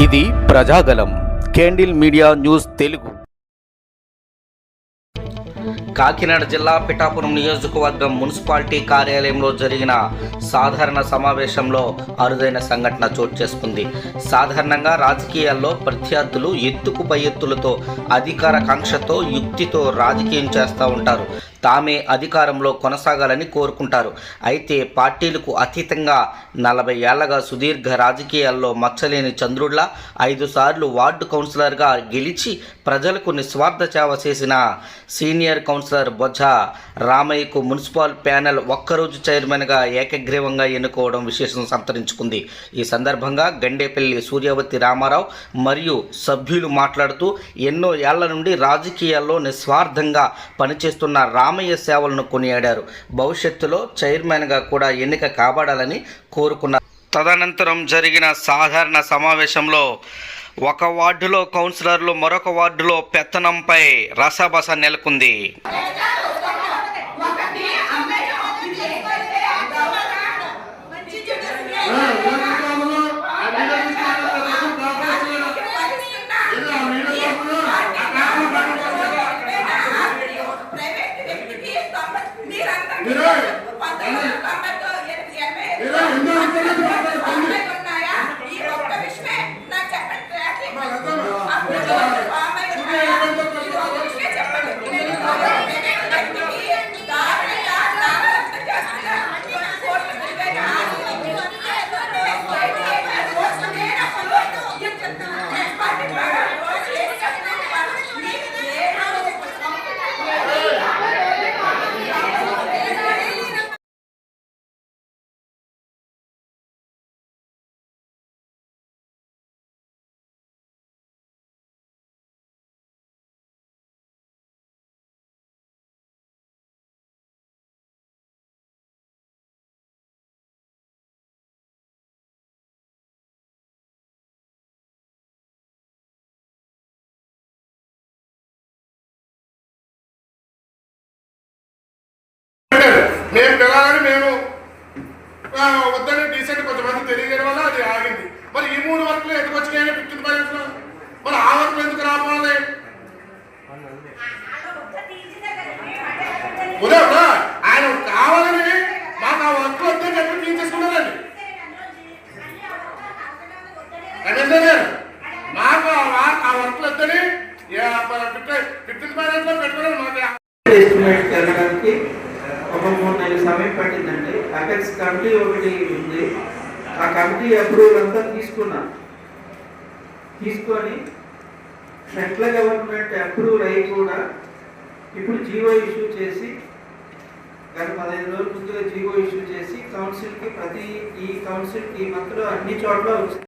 ఇది Prajagalam candle media news Telugu. Kakinada జిల్లా పిఠాపురం నియోజకవర్గం మున్సిపాలిటీ కార్యాలయంలో జరిగిన సాధారణ సమావేశంలో అరుదైన సంఘటన చోటు చేసుకుంది. సాధారణంగా రాజకీయాల్లో ప్రత్యర్థులు ఎత్తుకు పై ఎత్తులతో అధికార కాంక్షతో యుక్తితో రాజకీయం చేస్తూ ఉంటారు. తామే అధికారంలో కొనసాగాలని కోరుకుంటారు. అయితే పార్టీలకు అతీతంగా నలభై ఏళ్ళగా సుదీర్ఘ రాజకీయాల్లో మచ్చలేని చంద్రుడ్లా ఐదు సార్లు వార్డు కౌన్సిలర్గా గెలిచి ప్రజలకు నిస్వార్థ సేవ చేసిన సీనియర్ కౌన్సిలర్ బొజ్జ రామయ్యకు మున్సిపల్ ప్యానెల్ ఒక్కరోజు చైర్మన్గా ఏకగ్రీవంగా ఎన్నుకోవడం విశేషం సంతరించుకుంది. ఈ సందర్భంగా గండేపల్లి సూర్యవతి రామారావు మరియు సభ్యులు మాట్లాడుతూ ఎన్నో ఏళ్ళ నుండి రాజకీయాల్లో నిస్వార్థంగా పనిచేస్తున్న రామయ్య సేవలను కొనియాడారు. భవిష్యత్తులో చైర్మన్గా కూడా ఎన్నిక కాబడాలని కోరుకున్నారు. తదనంతరం జరిగిన సాధారణ సమావేశంలో ఒక వార్డులో కౌన్సిలర్లు మరొక వార్డులో పెత్తనంపై రసబస నెలకొంది. వెళ్ళాలని మేము వద్దని డీసెంట్ కొంతమంది తెలియజేయడం వల్ల అది ఆగింది. మరి ఈ మూడు వర్కులు ఎందుకు వచ్చినాయని ఫిఫ్టీన్ పరిస్థితులు మరి ఆ వర్కులు ఎందుకు రావాలి ఉదయం ఆయన కావాలని మాకు ఆ వర్క్ వద్దని చెప్పి తీసేసుకున్నారండి రమేష్ గారు మాకు ఆ వా- వర్క్ వద్దని ఫిఫ్టీన్ పాయింట్స్లో పెట్టుకోవడం మాకు ఎస్టిమేట్కి వెళ్ళడానికి ఒక మూడు నెలల సమయం పట్టిందండి అపెక్స్ కమిటీ ఒకటి ఉంది. ఆ కమిటీ అప్రూవల్ అంతా తీసుకున్నా. తీసుకొని సెంట్రల్ గవర్నమెంట్ అప్రూవల్ అయ్యి కూడా ఇప్పుడు జీవో ఇష్యూ చేసి గత పదహైదు రోజుల ముందుగా జీవో ఇష్యూ చేసి కౌన్సిల్కి ప్రతి ఈ కౌన్సిల్కి ఈ మంత్లో అన్ని చోట్ల